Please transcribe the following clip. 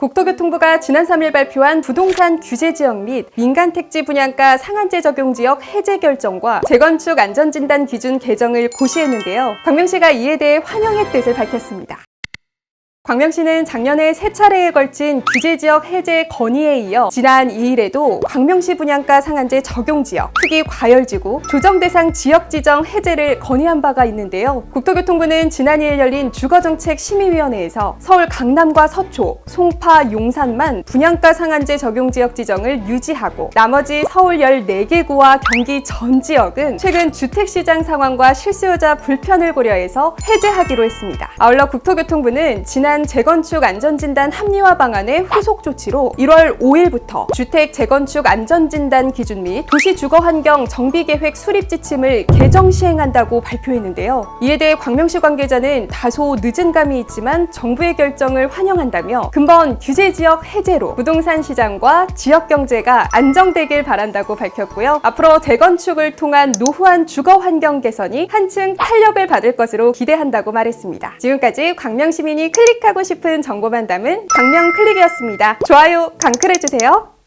국토교통부가 지난 3일 발표한 부동산 규제 지역 및 민간 택지 분양가 상한제 적용 지역 해제 결정과 재건축 안전진단 기준 개정을 고시했는데요. 광명시가 이에 대해 환영의 뜻을 밝혔습니다. 광명시는 작년에 세 차례에 걸친 규제지역 해제 건의에 이어 지난 2일에도 광명시 분양가 상한제 적용 지역, 특히 과열지구, 조정 대상 지역 지정 해제를 건의한 바가 있는데요. 국토교통부는 지난 2일 열린 주거정책 심의위원회에서 서울 강남과 서초, 송파, 용산만 분양가 상한제 적용 지역 지정을 유지하고 나머지 서울 14개 구와 경기 전 지역은 최근 주택시장 상황과 실수요자 불편을 고려해서 해제하기로 했습니다. 아울러 국토교통부는 지난 재건축 안전진단 합리화 방안의 후속 조치로 1월 5일부터 주택 재건축 안전진단 기준 및 도시 주거 환경 정비 계획 수립 지침을 개정 시행한다고 발표했는데요. 이에 대해 광명시 관계자는 다소 늦은 감이 있지만 정부의 결정을 환영한다며 근본 규제 지역 해제로 부동산 시장과 지역 경제가 안정되길 바란다고 밝혔고요. 앞으로 재건축을 통한 노후한 주거 환경 개선이 한층 탄력을 받을 것으로 기대한다고 말했습니다. 지금까지 광명 시민이 클릭 하고 싶은 정보 만 담은 광명 클릭이었습니다. 좋아요, 강클해주세요.